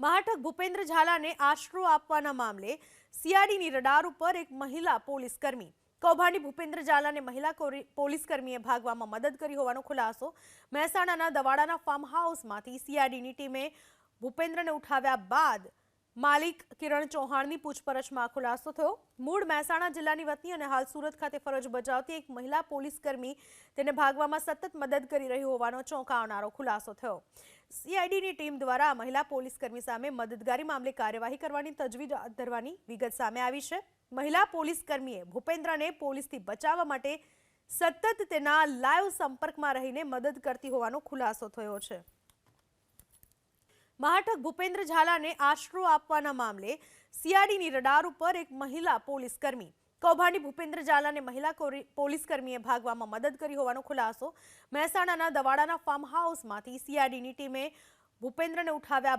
મહાટક ભૂપેન્દ્ર ઝાલાને આશરો આપવાના મામલે સીઆરડીની રડાર ઉપર એક મહિલા પોલીસ કર્મી. કૌભાંડી ભૂપેન્દ્ર ઝાલાને મહિલા પોલીસકર્મીએ પોલીસ કર્મીએ ભાગવામાં મદદ કરી હોવાનો ખુલાસો. મહેસાણાના દવાડાના ફાર્મ હાઉસમાંથી સીઆરડીની ટીમે ભૂપેન્દ્રને ઉઠાવ્યા બાદ માલિક કિરણ ચૌહાણની પૂછપરછમાં ખુલાસો થયો. મૂળ મહેસાણા જિલ્લાની વતની અને હાલ સુરત ખાતે ફરજ બજાવતી એક મહિલા પોલીસ કર્મી તેને ભાગવામાં સતત મદદ કરી રહી હોવાનો ચોંકાવનારો ખુલાસો થયો. સીઆઈડીની ટીમ દ્વારા મહિલા પોલીસ કર્મી સામે મદદગારી મામલે કાર્યવાહી કરવાની તજવીજ ધરવાની વિગત સામે આવી છે. મહિલા પોલીસ કર્મીએ ભૂપેન્દ્રને પોલીસથી બચાવવા માટે સતત તેના લાઈવ સંપર્કમાં રહીને મદદ કરતી હોવાનો ખુલાસો થયો છે. મહાટક ભૂપેન્દ્ર ઝાલાને આશરો આપવાના મામલે સીઆરડીની રડાર ઉપર એક મહિલા પોલીસ કર્મી. કૌભાંડી ભૂપેન્દ્ર ઝાલાને મહિલા પોલીસકર્મીએ પોલીસ કર્મીએ ભાગવામાં મદદ કરી હોવાનો ખુલાસો મહેસાણાના દવાડાના ફાર્મ હાઉસમાંથી સીઆરડીની ટીમે ભૂપેન્દ્રને ઉઠાવ્યા